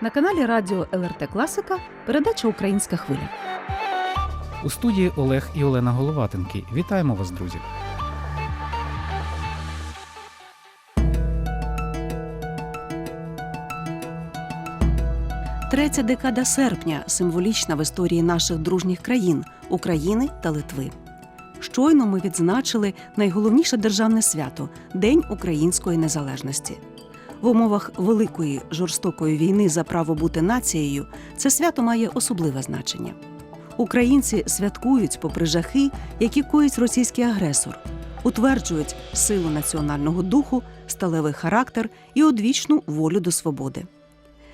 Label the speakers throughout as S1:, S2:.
S1: На каналі Радіо ЛРТ Класика передача Українська хвиля.
S2: У студії Олег і Олена Головатенки. Вітаємо вас, друзі.
S1: Третя декада серпня символічна в історії наших дружніх країн України та Литви. Щойно ми відзначили найголовніше державне свято День української незалежності. В умовах великої жорстокої війни за право бути нацією це свято має особливе значення. Українці святкують попри жахи, які коїть російський агресор, утверджують силу національного духу, сталевий характер і одвічну волю до свободи.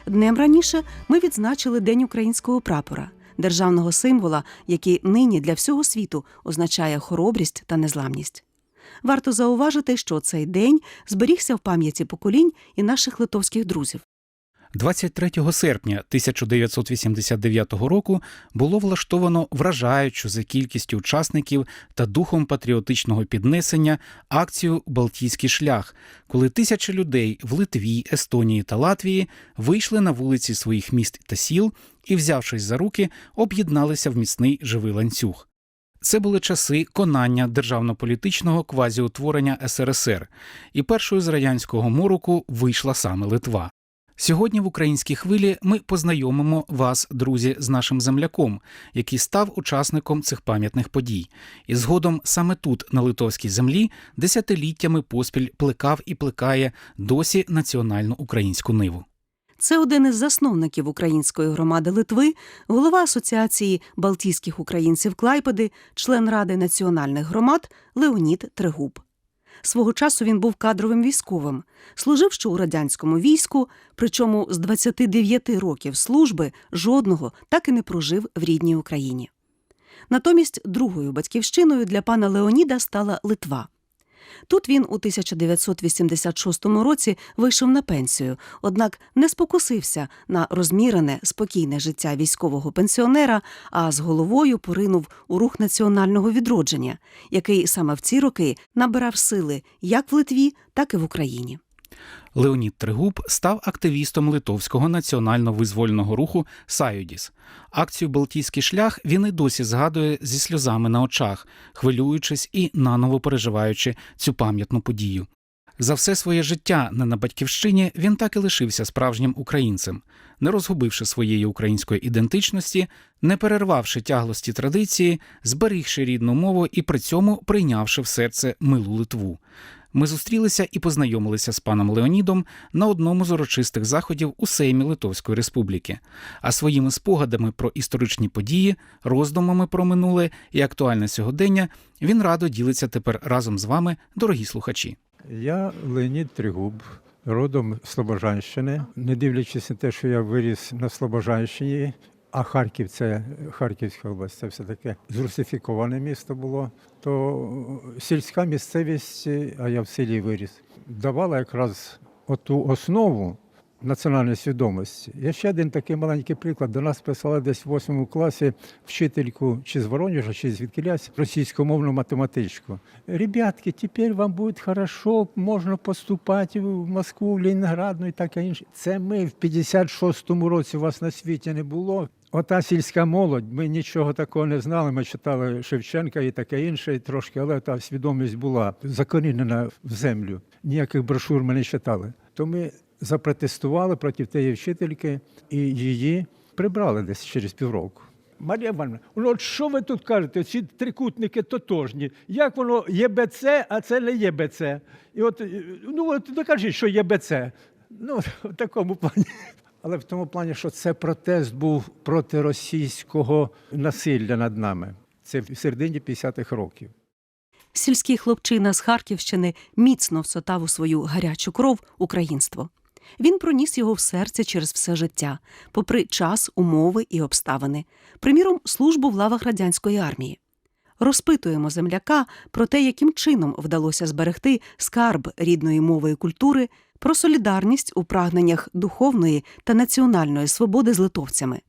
S1: Днем раніше ми відзначили День українського прапора, державного символа, який нині для всього світу означає хоробрість та незламність. Варто зауважити, що цей день зберігся в пам'яті поколінь і наших литовських друзів.
S2: 23 серпня 1989 року було влаштовано вражаючу за кількістю учасників та духом патріотичного піднесення акцію Балтійський шлях, коли тисячі людей в Литві, Естонії та Латвії вийшли на вулиці своїх міст та сіл і, взявшись за руки, об'єдналися в міцний живий ланцюг. Це були часи конання державно-політичного квазіутворення СРСР, і першою з радянського мороку вийшла саме Литва. Сьогодні в українській хвилі ми познайомимо вас, друзі, з нашим земляком, який став учасником цих пам'ятних подій, і згодом саме тут, на литовській землі, десятиліттями поспіль плекав і плекає досі національну українську ниву.
S1: Це один із засновників української громади Литви, голова Асоціації Балтійських українців Клайпеди, член Ради національних громад Леонід Трегуб. Свого часу він був кадровим військовим, служив ще у радянському війську, причому з 29 років служби жодного так і не прожив в рідній Україні. Натомість другою батьківщиною для пана Леоніда стала Литва. Тут він у 1986 році вийшов на пенсію, однак не спокусився на розмірене, спокійне життя військового пенсіонера, а з головою поринув у рух національного відродження, який саме в ці роки набирав сили як в Литві, так і в Україні.
S2: Леонід Тригуб став активістом литовського національно-визвольного руху Саюдіс. Акцію Балтійський шлях він і досі згадує зі сльозами на очах, хвилюючись і наново переживаючи цю пам'ятну подію. За все своє життя не на батьківщині він так і лишився справжнім українцем, не розгубивши своєї української ідентичності, не перервавши тяглості традиції, зберігши рідну мову і при цьому прийнявши в серце милу Литву. Ми зустрілися і познайомилися з паном Леонідом на одному з урочистих заходів у Сеймі Литовської Республіки. А своїми спогадами про історичні події, роздумами про минуле і актуальне сьогодення він радо ділиться тепер разом з вами, дорогі слухачі.
S3: Я Леонід Тригуб, родом Слобожанщини. Не дивлячись на те, що я виріс на Слобожанщині, а Харків це Харківська область, це все таке зрусифіковане місто було. То сільська місцевість, а я в селі виріс, давала якраз оту основу національної свідомості. Я ще один такий маленький приклад. До нас писала десь в восьмому класі вчительку чи з Воронежа, чи звідкилясь російськомовну математичку. Ребятки, тепер вам буде хорошо, можна поступати в Москву, в Ленінград, ну і таке інше. Це ми в 56-му році вас на світі не було. Ота сільська молодь, ми нічого такого не знали. Ми читали Шевченка і таке інше, трошки, але та свідомість була закорінена в землю. Ніяких брошур ми не читали. То ми запротестували проти тієї вчительки і її прибрали десь через півроку.
S4: Марія Івановна, ну от що ви тут кажете? Ці трикутники тотожні. Як воно є БЦ, а це не є БЦ? І от, ну от докажіть, що є БЦ. Ну, в такому плані.
S3: Але в тому плані, що це протест був проти російського насилля над нами. Це в середині 50-х років.
S1: Сільський хлопчина з Харківщини міцно всотав у свою гарячу кров українство. Він проніс його в серце через все життя, попри час, умови і обставини, приміром, службу в лавах радянської армії. Розпитуємо земляка про те, яким чином вдалося зберегти скарб рідної мови і культури, про солідарність у прагненнях духовної та національної свободи з литовцями.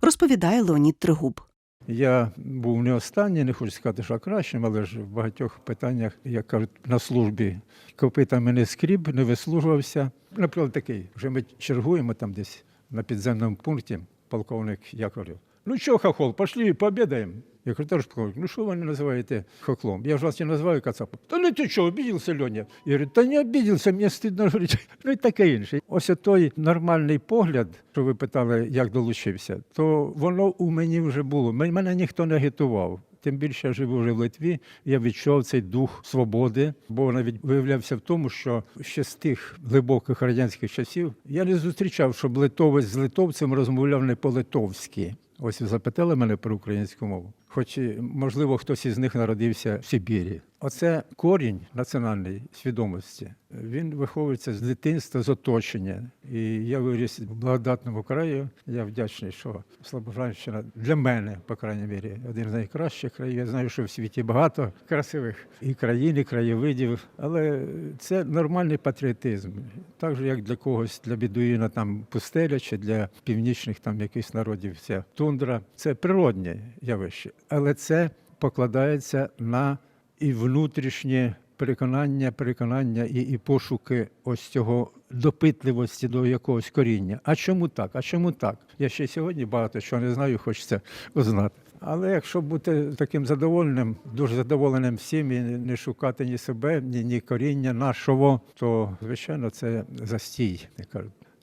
S1: Розповідає Леонід Тригуб.
S3: Я був не останній, не хочу сказати, що кращим, але ж в багатьох питаннях, як кажуть, на службі копитами не скріб, не вислужувався. Наприклад, такий, вже ми чергуємо там десь на підземному пункті полковник Яковлев. Ну що, хохол, пошли пообідаємо. Я кажу, товарищ полковник, ну що мене називаєте хохлом? Я ж вас не називаю кацапом. Та ну ти що, обідівся, Льоня? Я говорю, та не обідівся, мені стидно говорити. Ну і таке інше. Ось той нормальний погляд, що ви питали, як долучився, то воно у мені вже було. Мене ніхто не агітував. Тим більше я живу вже в Литві, я відчув цей дух свободи, бо навіть виявлявся в тому, що ще з тих глибоких радянських часів я не зустрічав, щоб литовець з литовцем розмовляв не по-литовськи. Ось ви запитали мене про українську мову. Хоч, можливо, хтось із них народився в Сибірі. Оце корінь національної свідомості. Він виховується з дитинства, з оточення. І я виріс в благодатному краї. Я вдячний, що Слобожанщина для мене, по крайній мірі, один з найкращих країв. Я знаю, що в світі багато красивих і країн, і краєвидів, але це нормальний патріотизм. Так же, як для когось, для бідуїна там пустеля чи для північних там якихось народів ця тундра. Це природнє явище, але це покладається на і внутрішнє переконання, переконання і, і пошуки ось цього допитливості до якогось коріння. А чому так? А чому так? Я ще сьогодні багато чого не знаю, хочеться узнати. Але якщо бути таким задоволеним, дуже задоволеним всім і не шукати ні себе, ні, ні коріння нашого, то звичайно це застій.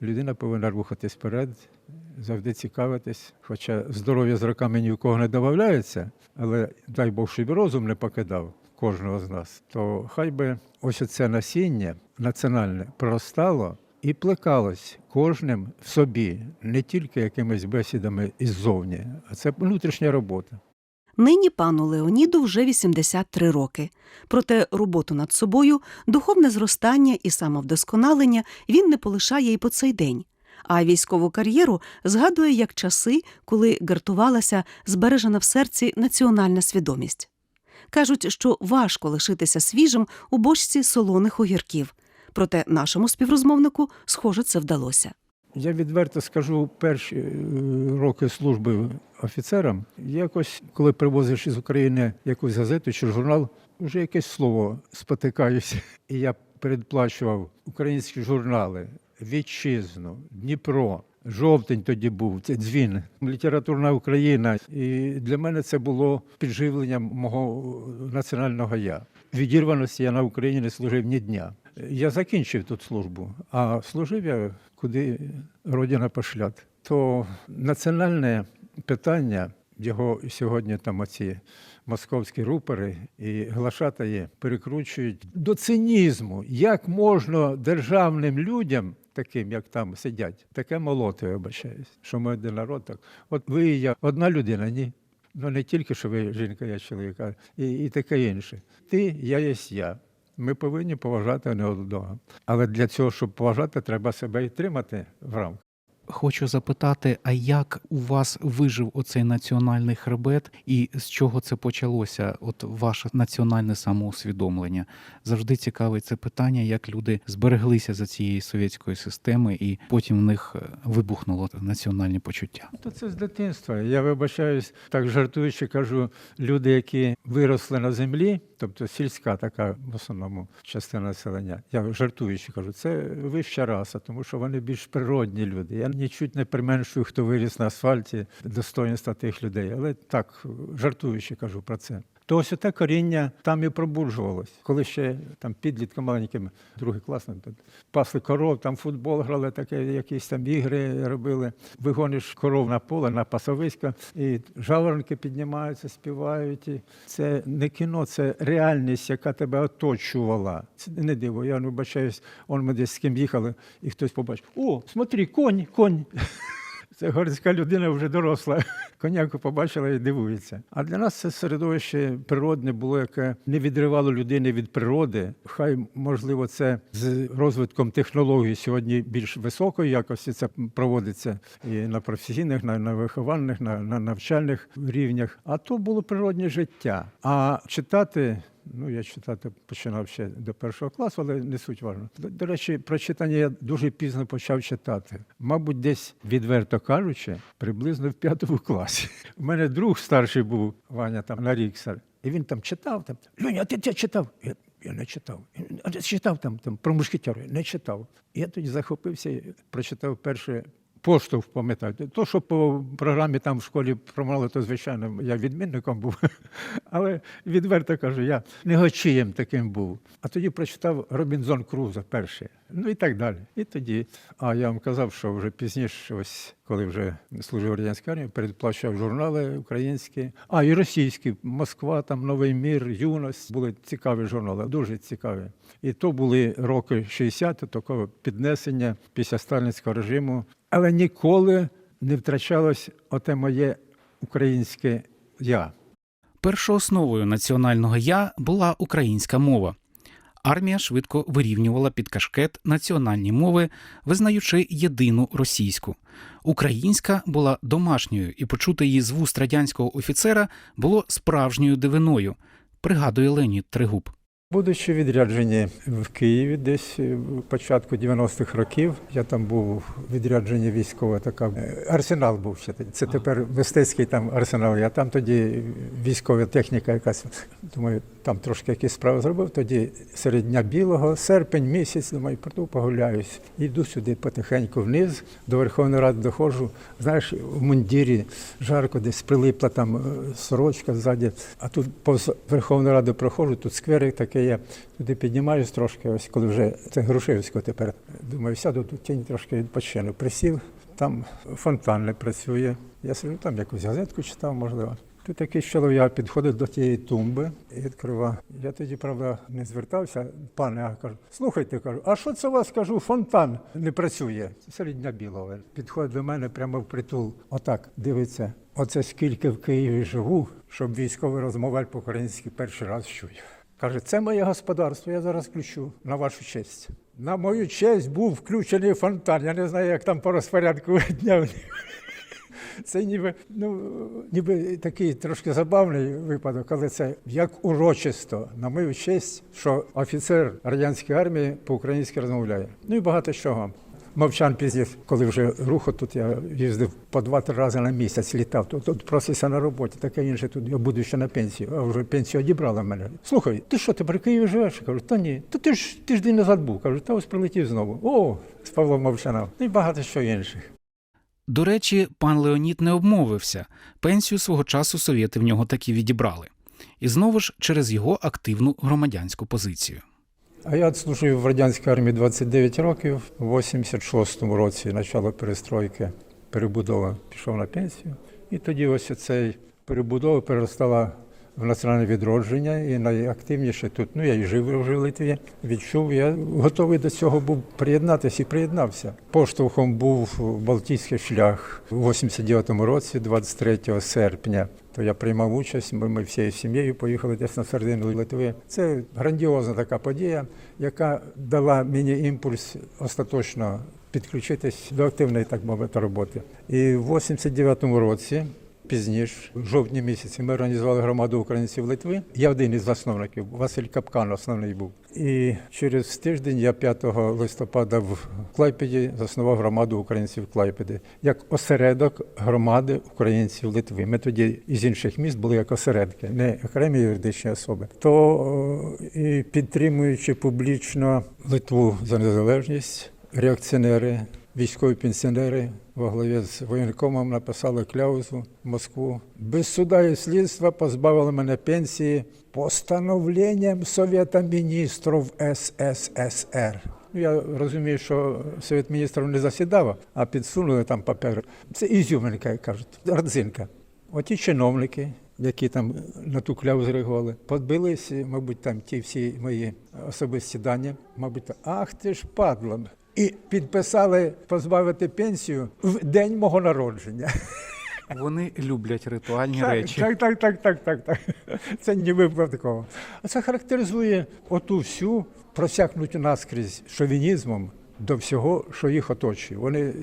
S3: Людина повинна рухатись вперед, завжди цікавитись. Хоча здоров'я з роками ні в кого не додається, але дай Бог, щоб розум не покидав кожного з нас, то хай би ось оце насіння національне проростало і плекалось кожним в собі, не тільки якимись бесідами іззовні, а це внутрішня робота.
S1: Нині пану Леоніду вже 83 роки. Проте роботу над собою, духовне зростання і самовдосконалення він не полишає і по цей день. А військову кар'єру згадує як часи, коли гартувалася збережена в серці національна свідомість. Кажуть, що важко лишитися свіжим у бочці солоних огірків. Проте нашому співрозмовнику, схоже, це вдалося.
S3: Я відверто скажу, перші е, роки служби офіцерам, якось, коли привозиш із України якусь газету чи журнал, вже якесь слово спотикаюся. І я передплачував українські журнали, Вітчизну, Дніпро. Жовтень тоді був, це дзвін, літературна Україна. І для мене це було підживленням мого національного я. Відірваності я на Україні не служив ні дня. Я закінчив тут службу, а служив я куди родина пошлят. То національне питання, його сьогодні там оці московські рупори і глашатаї перекручують до цинізму. Як можна державним людям, таким як там сидять, таке молоти, вибачаюсь, що ми один народ так. От ви і я одна людина, ні. Ну не тільки що ви жінка, я чоловік, а і, і таке інше. Ти, я єсть я. Ми повинні поважати не одного. Але для цього, щоб поважати, треба себе і тримати в рамках.
S2: Хочу запитати, а як у вас вижив оцей національний хребет, і з чого це почалося? От ваше національне самоусвідомлення? Завжди цікавить це питання, як люди збереглися за цієї совєтської системи, і потім в них е, вибухнуло національне почуття.
S3: То це з дитинства. Я вибачаюсь, так жартуючи, кажу, люди, які виросли на землі, тобто сільська така в основному частина населення. Я жартуючи кажу, це вища раса, тому що вони більш природні люди. Я нічуть не применшую, хто виріс на асфальті, достоинства тих людей. Але так, жартуючи кажу про це. То ось те коріння там і пробуджувалось. Коли ще там підлітком маленьким, другий клас, пасли коров, там футбол грали, таке, якісь там ігри робили. Вигониш коров на поле, на пасовисько, і жаворонки піднімаються, співають. І це не кіно, це реальність, яка тебе оточувала. Це не диво. Я не вибачаюсь, он ми десь з ким їхали, і хтось побачив: о, смотри, конь, конь. Це горська людина вже доросла. Коняку побачила і дивується. А для нас це середовище природне було, яке не відривало людини від природи. Хай, можливо, це з розвитком технологій сьогодні більш високої якості це проводиться і на професійних, на, на виховальних, на, на навчальних рівнях. А то було природне життя. А читати. Ну, я читати починав ще до першого класу, але не суть важно. До, речі, про читання я дуже пізно почав читати. Мабуть, десь, відверто кажучи, приблизно в п'ятому класі. У мене друг старший був, Ваня, там на Ріксар, і він там читав. Там, Люня, ти це читав? Я, я не читав. Ти читав там, там про мушкетерів? Не читав. Я тоді захопився, прочитав перше поштовх пам'ятаєте. То, що по програмі там в школі промали, то звичайно я відмінником був. Але відверто кажу, я негочієм таким був. А тоді прочитав Робінзон Круза перший. Ну і так далі. І тоді, а я вам казав, що вже пізніше, ось коли вже служив радянській армії, передплачував журнали українські, а і російські, Москва, там Новий мір, юність. Були цікаві журнали, дуже цікаві. І то були роки 60-ті, такого піднесення після сталінського режиму. Але ніколи не втрачалось оте моє українське я.
S2: Першоосновою національного я була українська мова. Армія швидко вирівнювала під кашкет національні мови, визнаючи єдину російську. Українська була домашньою, і почути її з вуст радянського офіцера було справжньою дивиною, пригадує Леонід Тригуб.
S3: Будучи відряджені в Києві десь е, в початку 90-х років, я там був відрядження військове, така е, арсенал був ще. Це тепер мистецький там арсенал. Я там тоді військова техніка якась. Думаю, там трошки якісь справи зробив. Тоді серед дня білого, серпень місяць, думаю, прийду погуляюсь. Йду сюди потихеньку вниз, до Верховної Ради доходжу. Знаєш, в мундірі жарко десь прилипла там е, сорочка ззаді. А тут повз Верховну Раду проходжу, тут скверик такий є. Туди піднімаюсь трошки, ось коли вже це Грушевського тепер. Думаю, сяду тут тінь трошки відпочину. Присів, там фонтан не працює. Я сиджу там якусь газетку читав, можливо. Тут такий чоловік підходить до тієї тумби і відкриває. Я тоді, правда, не звертався, пане, а кажу, слухайте, кажу, а що це у вас кажу, фонтан не працює? Серед дня білого. Підходить до мене прямо в притул. Отак дивиться. Оце скільки в Києві живу, щоб військовий розмовляв по-українськи перший раз чую. Каже, це моє господарство, я зараз включу на вашу честь. На мою честь був включений фонтан. Я не знаю, як там по розпорядку дня. Це ніби, ну, ніби такий трошки забавний випадок, але це як урочисто, на мою честь, що офіцер радянської армії по-українськи розмовляє. Ну і багато чого. Мовчан пізніше, коли вже руху тут я їздив по два-три рази на місяць, літав. Тут, тут просився на роботі, таке інше тут я буду ще на пенсію, а вже пенсію одібрали в мене. Слухай, ти що, ти при Києві живеш? Кажу, та ні. Та ти ж тиждень назад був. Кажу, та ось прилетів знову. О, з Павлом Мовчаном. Ну і багато що інших.
S2: До речі, пан Леонід не обмовився. Пенсію свого часу совєти в нього таки відібрали. І знову ж через його активну громадянську позицію.
S3: А я служив в радянській армії 29 років. У 86-му році почало перестройки, перебудова пішов на пенсію. І тоді ось цей перебудова переростала в національне відродження. І найактивніше тут, ну я і жив вже в Литві, відчув, я готовий до цього був приєднатися і приєднався. Поштовхом був Балтійський шлях у 89-му році, 23 серпня. То я приймав участь, ми, ми всією сім'єю поїхали десь на середину Литви. Це грандіозна така подія, яка дала мені імпульс остаточно підключитись до активної, так мовити, роботи. І в 89-му році. Пізніше, в жовтні місяці, ми організували громаду українців Литви. Я один із засновників, Василь Капкан, основний був. І через тиждень я 5 листопада в Клайпеді заснував громаду українців Клайпеди як осередок громади українців Литви. Ми тоді із інших міст були як осередки, не окремі юридичні особи. То і підтримуючи публічно Литву за незалежність, реакціонери, військові пенсіонери во главі з воєнкомом написали кляузу в Москву. Без суда і слідства позбавили мене пенсії постановленням Совєта міністрів СССР. Ну, я розумію, що Совет міністрів не засідав, а підсунули там папір. Це ізюминка, як кажуть, родзинка. Оті чиновники, які там на ту кляву реагували, подбились, мабуть, там ті всі мої особисті дані, мабуть, ах ти ж падло. І підписали позбавити пенсію в день мого народження.
S2: Вони люблять ритуальні
S3: Так, так, так, так, так, так, так. Це не випадково. А це характеризує оту всю просякнуту наскрізь шовінізмом до всього, що їх оточує. Вони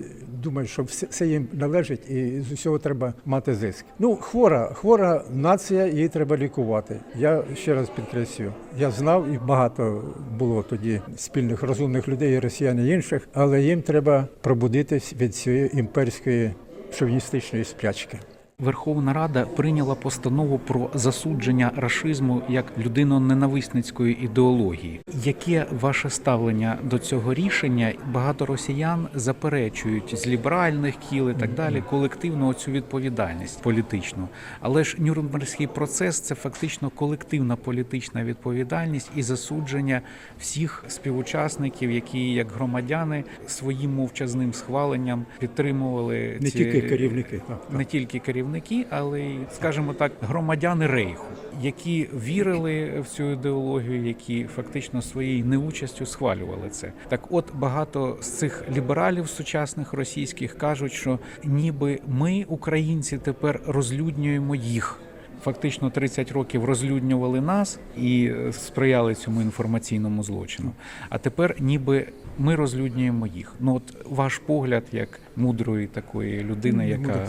S3: думають, що все, їм належить і з усього треба мати зиск. Ну, хвора, хвора нація, її треба лікувати. Я ще раз підкреслюю, я знав і багато було тоді спільних розумних людей, росіян і інших, але їм треба пробудитись від цієї імперської шовіністичної сплячки.
S2: Верховна Рада прийняла постанову про засудження рашизму як людино-ненависницької ідеології. Яке ваше ставлення до цього рішення? Багато росіян заперечують з ліберальних кіл і так далі колективну цю відповідальність політичну. Але ж Нюрнберзький процес це фактично колективна політична відповідальність і засудження всіх співучасників, які як громадяни своїм мовчазним схваленням підтримували
S3: Не
S2: ці-
S3: тільки керівники. Так, так.
S2: не тільки керівники, але й, скажімо так, громадяни рейху, які вірили в цю ідеологію, які фактично своєю неучастю схвалювали це. Так, от багато з цих лібералів сучасних російських кажуть, що ніби ми, українці, тепер розлюднюємо їх. Фактично 30 років розлюднювали нас і е, сприяли цьому інформаційному злочину. А тепер ніби ми розлюднюємо їх. Ну от ваш погляд як мудрої такої людини, яка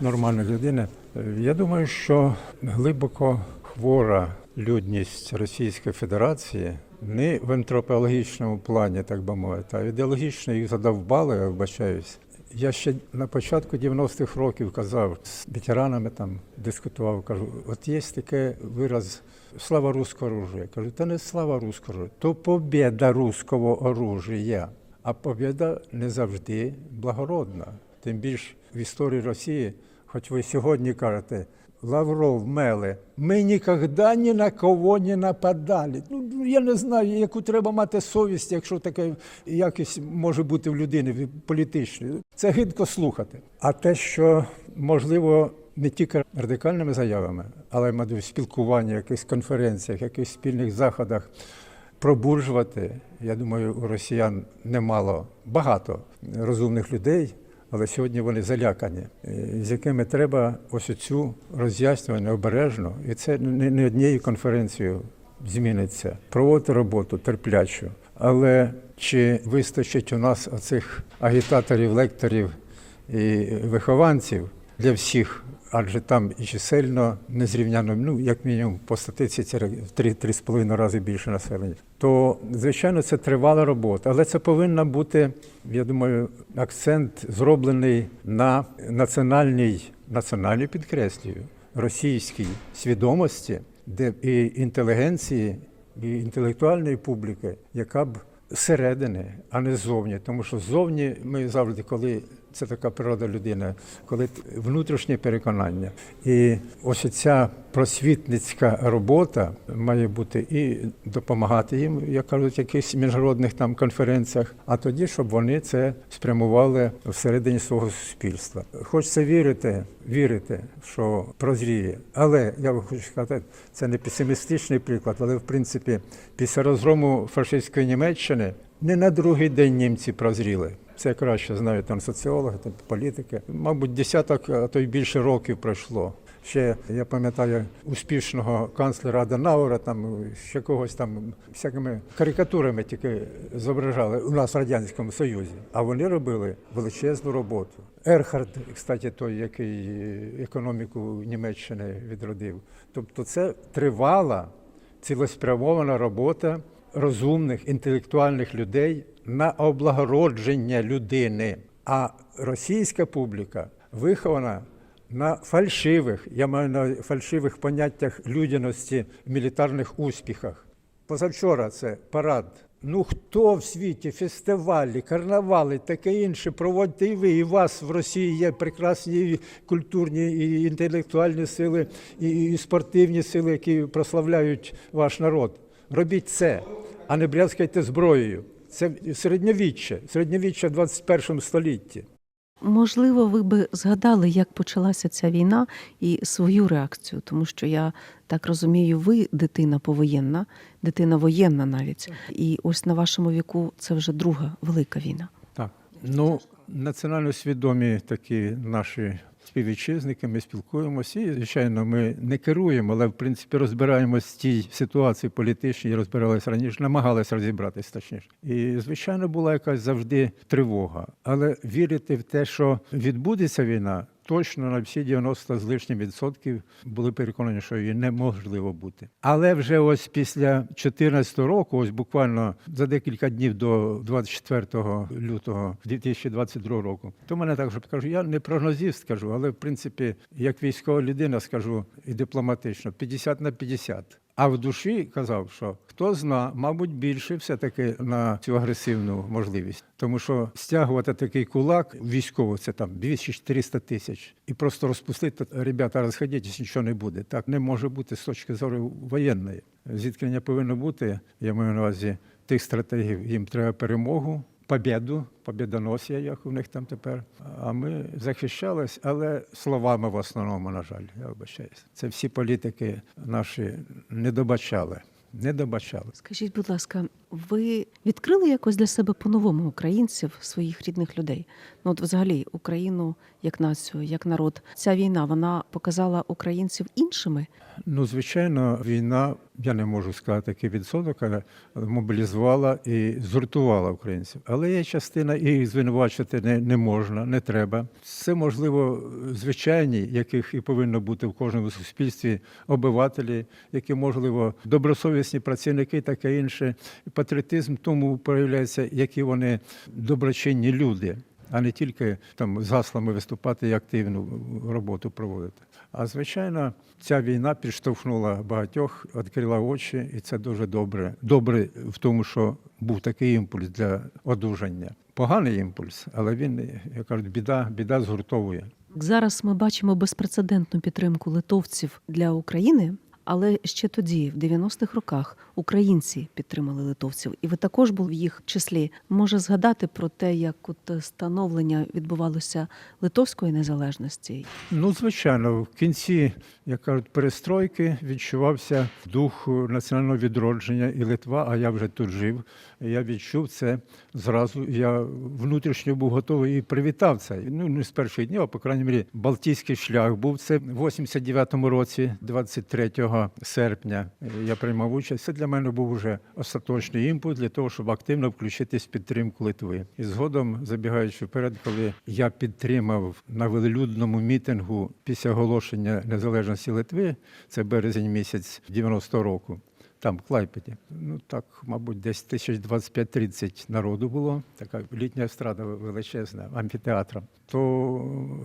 S2: ну,
S3: Нормальна людина. Я думаю, що глибоко хвора людність Російської Федерації не в антропологічному плані, так би мовити, а ідеологічно їх задовбали, я вбачаюсь. Я ще на початку 90-х років казав з ветеранами там дискутував, кажу, от є таке вираз слава руського оружия. Кажу, та не слава руського оружия, то побіда руського оружия. А побіда не завжди благородна. Тим більш в історії Росії, хоч ви сьогодні кажете, Лавров, Меле, ми ніколи ні на кого не нападали. Ну, я не знаю, яку треба мати совість, якщо таке якість може бути в людини політичної. Це гидко слухати. А те, що можливо не тільки радикальними заявами, але мабуть, в спілкуванні, якихось конференціях, якихось спільних заходах пробуржувати. Я думаю, у росіян немало багато розумних людей, але сьогодні вони залякані, е, з якими треба ось цю роз'яснювання обережно, і це не, не однією конференцією зміниться. Проводити роботу терплячу. Але чи вистачить у нас оцих агітаторів, лекторів і вихованців для всіх? Адже там і чисельно незрівняно, ну як мінімум по статистиці в 3-3,5 рази більше населення. То звичайно це тривала робота, але це повинна бути, я думаю, акцент зроблений на національній, національній підкреслюю, російській свідомості, де і інтелігенції, і інтелектуальної публіки, яка б зсередини, а не ззовні. Тому що ззовні ми завжди, коли це така природа людини, коли внутрішнє переконання. І ось ця просвітницька робота має бути і допомагати їм, як кажуть, якихось міжнародних там конференціях, а тоді, щоб вони це спрямували всередині свого суспільства. Хочеться вірити, вірити, що прозріє. Але я хочу сказати, це не песимістичний приклад, але в принципі, після розгрому фашистської Німеччини не на другий день німці прозріли. Це краще знають там соціологи, там політики. Мабуть, десяток, а то й більше років пройшло. Ще я пам'ятаю успішного канцлера Аденаура, там ще когось там всякими карикатурами тільки зображали у нас в радянському союзі. А вони робили величезну роботу. Ерхард, кстати, той, який економіку Німеччини відродив. Тобто, це тривала цілеспрямована робота розумних інтелектуальних людей на облагородження людини. А російська публіка вихована на фальшивих, я маю на фальшивих поняттях людяності, мілітарних успіхах. Позавчора це парад. Ну хто в світі фестивалі, карнавали, таке інше проводьте і ви. І вас в Росії є прекрасні культурні і інтелектуальні сили, і спортивні сили, які прославляють ваш народ. Робіть це, а не брязкайте зброєю. Це середньовіччя, середньовіччя в 21 столітті.
S1: Можливо, ви би згадали, як почалася ця війна і свою реакцію, тому що я так розумію, ви дитина повоєнна, дитина воєнна навіть. І ось на вашому віку це вже друга велика війна.
S3: Так. Ну, національно свідомі такі наші співвітчизники, ми спілкуємося і, звичайно, ми не керуємо, але в принципі розбираємось в тій ситуації політичній, розбиралися раніше, намагалися розібратися точніше. І, звичайно, була якась завжди тривога. Але вірити в те, що відбудеться війна, точно на всі 90 з лишнім відсотків були переконані, що її неможливо бути. Але вже ось після 2014 року, ось буквально за декілька днів до 24 лютого 2022 року, то мене також кажу, я не прогнозіст скажу, але в принципі, як військова людина скажу і дипломатично, 50 на 50. А в душі казав, що хто зна, мабуть, більше все-таки на цю агресивну можливість. Тому що стягувати такий кулак військово це там 200-400 тисяч. І просто розпустити, ребята, розходіть, нічого не буде. Так не може бути з точки зору воєнної. Зіткнення повинно бути, я маю на увазі тих стратегів, їм треба перемогу. Побєду, побідоносія, як у них там тепер. А ми захищались, але словами в основному, на жаль, я вибачаюсь. Це всі політики наші не добачали. Не добачали.
S1: Скажіть, будь ласка, ви відкрили якось для себе по-новому українців, своїх рідних людей? Ну, от взагалі, Україну як націю, як народ. Ця війна вона показала українців іншими.
S3: Ну, звичайно, війна, я не можу сказати який відсоток, але мобілізувала і згуртувала українців. Але є частина, і їх звинувачувати не, не можна, не треба. Це можливо звичайні, яких і повинно бути в кожному суспільстві, обивателі, які можливо добросовісні працівники, таке інше. Патріотизм тому проявляється, які вони доброчинні люди. А не тільки там з гаслами виступати і активну роботу проводити. А звичайно, ця війна підштовхнула багатьох, відкрила очі, і це дуже добре. Добре в тому, що був такий імпульс для одужання. Поганий імпульс, але він, як кажуть, біда, біда згуртовує.
S1: Зараз ми бачимо безпрецедентну підтримку литовців для України. Але ще тоді, в 90-х роках, українці підтримали литовців, і ви також був в їх числі. Може згадати про те, як от становлення відбувалося литовської незалежності,
S3: Ну, звичайно, в кінці, як кажуть, перестройки відчувався дух національного відродження і Литва, а я вже тут жив. Я відчув це зразу. Я внутрішньо був готовий і привітав це. Ну, не з перших днів, а по крайній мірі, Балтійський шлях був це в 89-му році, 23 серпня. Я приймав участь. Це для мене був уже остаточний імпульс для того, щоб активно включитись в підтримку Литви. І згодом, забігаючи вперед, коли я підтримав на велелюдному мітингу після оголошення незалежності Литви, це березень місяць 90-го року. Там, в Клайпеді. Ну так, мабуть, десь тисяч 25-30 народу було. Така літня естрада величезна, амфітеатром. То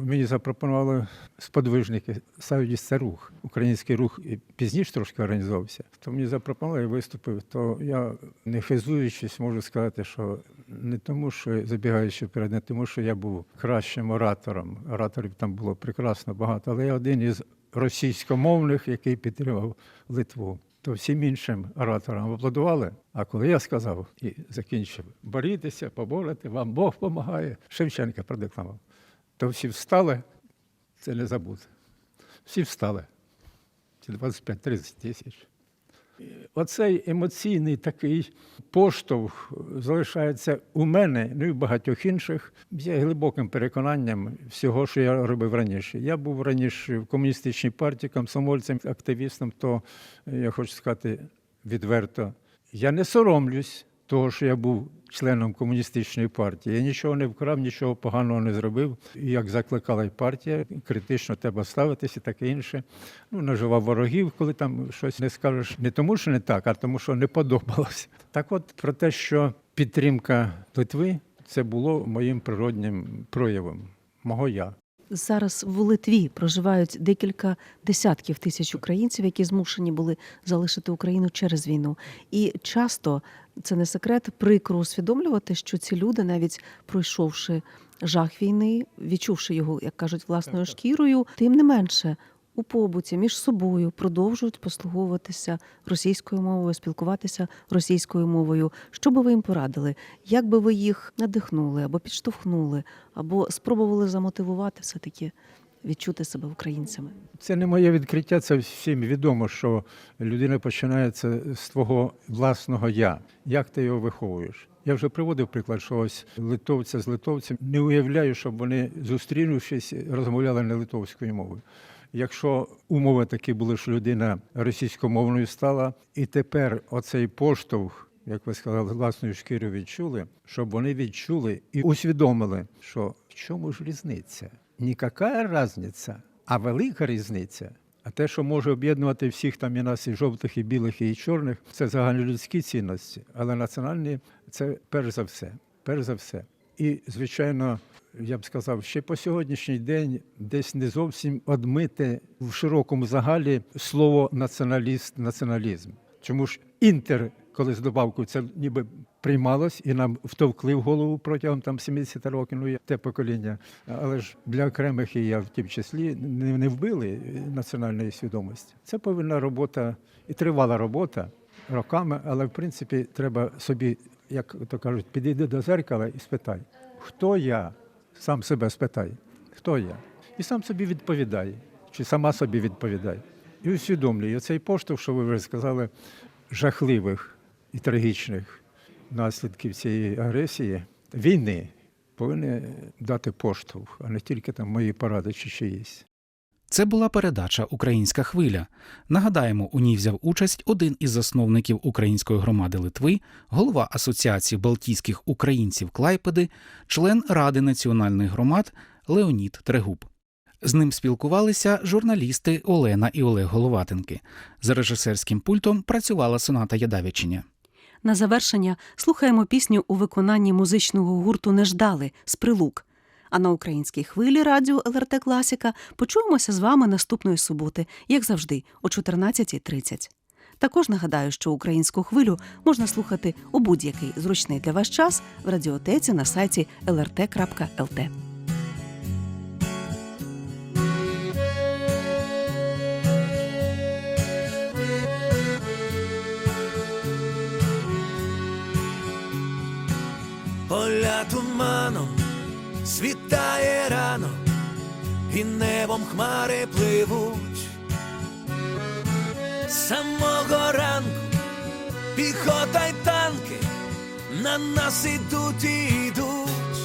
S3: мені запропонували сподвижники це рух. Український рух пізніше трошки організовувався. То мені запропонували, я виступив. То я, не хизуючись, можу сказати, що не тому, що забігаючи вперед, не тому, що я був кращим оратором. Ораторів там було прекрасно багато, але я один із російськомовних, який підтримав Литву то всім іншим ораторам аплодували. А коли я сказав і закінчив борітеся, поборете, вам Бог допомагає, Шевченка продекламував, то всі встали, це не забути. Всі встали. Ці 25-30 тисяч. Оцей емоційний такий поштовх залишається у мене, ну і в багатьох інших. з глибоким переконанням всього, що я робив раніше. Я був раніше в комуністичній партії, комсомольцем, активістом, то я хочу сказати відверто, я не соромлюсь того, що я був членом комуністичної партії. Я нічого не вкрав, нічого поганого не зробив. Як закликала й партія, критично треба ставитися таке інше. Ну, наживав ворогів, коли там щось не скажеш. Не тому, що не так, а тому, що не подобалося. Так от про те, що підтримка Литви це було моїм природнім проявом, мого я.
S1: Зараз в Литві проживають декілька десятків тисяч українців, які змушені були залишити Україну через війну. І часто це не секрет, прикро усвідомлювати, що ці люди, навіть пройшовши жах війни, відчувши його, як кажуть, власною шкірою, тим не менше. У побуті між собою продовжують послуговуватися російською мовою, спілкуватися російською мовою. Що би ви їм порадили? Як би ви їх надихнули або підштовхнули, або спробували замотивувати все таки відчути себе українцями?
S3: Це не моє відкриття, це всім відомо, що людина починається з твого власного я. Як ти його виховуєш? Я вже приводив приклад, що ось литовця з литовцем не уявляю, щоб вони, зустрінувшись, розмовляли не литовською мовою. Якщо умови такі були, що людина російськомовною стала, і тепер оцей поштовх, як ви сказали, власною шкірою відчули, щоб вони відчули і усвідомили, що в чому ж різниця? Ніяка різниця, а велика різниця. А те, що може об'єднувати всіх там і нас, і жовтих, і білих, і чорних, це загальнолюдські цінності. Але національні це перш за все. Перш за все. І, звичайно, я б сказав, ще по сьогоднішній день десь не зовсім одмите в широкому загалі слово націоналіст, націоналізм. Чому ж інтер, коли з добавкою це ніби приймалось і нам втовкли в голову протягом там 70 років, ну те покоління. Але ж для окремих і я в тім числі не, не вбили національної свідомості. Це повинна робота і тривала робота роками, але в принципі треба собі, як то кажуть, підійди до зеркала і спитай, хто я? Сам себе спитай, хто я? І сам собі відповідай, чи сама собі відповідай. І усвідомлюй, цей поштовх, що ви вже сказали, жахливих і трагічних наслідків цієї агресії, війни, повинні дати поштовх, а не тільки там мої поради чи чиїсь.
S2: Це була передача Українська хвиля. Нагадаємо, у ній взяв участь один із засновників української громади Литви, голова Асоціації Балтійських українців Клайпеди, член Ради національних громад Леонід Трегуб. З ним спілкувалися журналісти Олена і Олег Головатенки. За режисерським пультом працювала Соната Ядавічиня.
S1: На завершення слухаємо пісню у виконанні музичного гурту Не ждали з прилук. А на українській хвилі радіо ЛРТ Класіка почуємося з вами наступної суботи, як завжди, о 14.30. Також нагадаю, що українську хвилю можна слухати у будь-який зручний для вас час в радіотеці на сайті lrt.lt.
S5: Поля туманом світає рано, і небом хмари пливуть. З Самого ранку піхота й танки на нас ідуть і йдуть.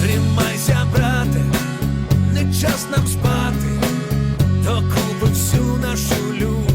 S5: Тримайся, брате, не час нам спати, докупи всю нашу лють.